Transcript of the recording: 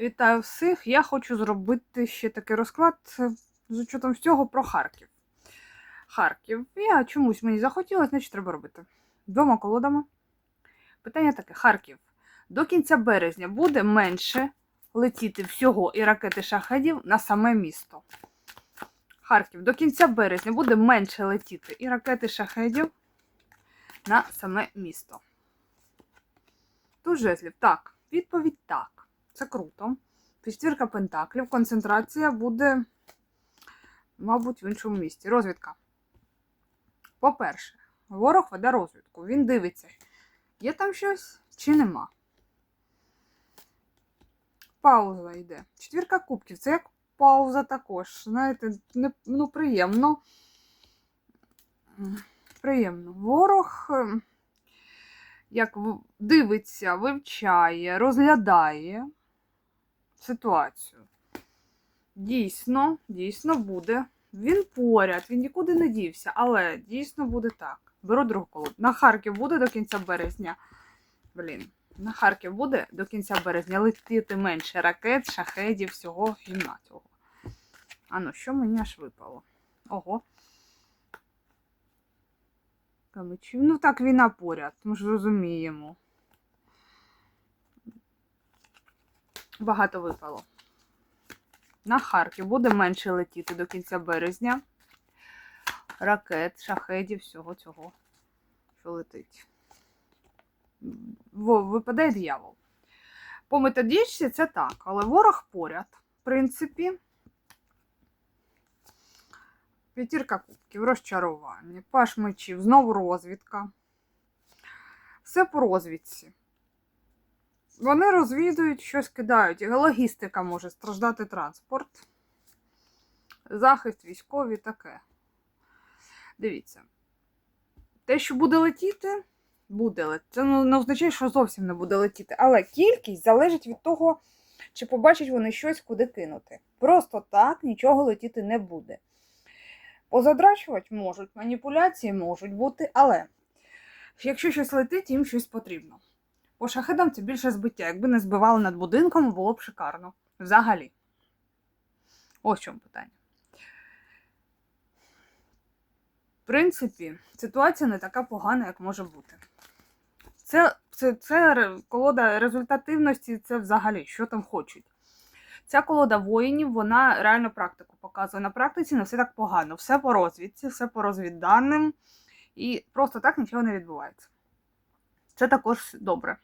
Вітаю всіх! Я хочу зробити ще такий розклад е, з учетом всього про Харків. Харків. Я чомусь мені захотілося, значить треба робити. Двома колодами. Питання таке: Харків. До кінця березня буде менше летіти всього і ракети шахедів на саме місто. Харків. До кінця березня буде менше летіти і ракети шахедів на саме місто. Тут жезлів. Так, відповідь так. Це круто. Четвірка пентаклів. Концентрація буде, мабуть, в іншому місці. Розвідка. По-перше, ворог веде розвідку. Він дивиться, є там щось чи нема. Пауза йде. Четвірка кубків. Це як пауза також. Знаєте, не, ну, приємно. Приємно. Ворог. ем, як дивиться, вивчає, розглядає ситуацію. Дійсно, дійсно буде. Він поряд, він нікуди не дівся, але дійсно буде так. Беру другу колоду. На Харків буде до кінця березня. Блін, на Харків буде до кінця березня летіти менше ракет, шахедів, всього гімна цього. А ну, що мені аж випало? Ого. Ну так, війна поряд, ми ж розуміємо. Багато випало. На Харків буде менше летіти до кінця березня. Ракет, шахедів, всього цього, що летить. Випадає диявол. По методичці це так, але ворог поряд. В принципі, п'ятірка кубків, розчарування, паш мечів, знову розвідка. Все по розвідці. Вони розвідують, щось кидають. Логістика може страждати транспорт, захист, військові, таке. Дивіться. Те, що буде летіти, буде летіти. Це не означає, що зовсім не буде летіти. Але кількість залежить від того, чи побачать вони щось, куди кинути. Просто так нічого летіти не буде. Позадрачувати можуть, маніпуляції можуть бути, але якщо щось летить, їм щось потрібно. По шахедам це більше збиття. Якби не збивали над будинком, було б шикарно. Взагалі. Ось в чому питання. В принципі, ситуація не така погана, як може бути. Це, це, це колода результативності, це взагалі, що там хочуть. Ця колода воїнів, вона реально практику показує. На практиці не все так погано. Все по розвідці, все по розвідданим. І просто так нічого не відбувається. Це також добре.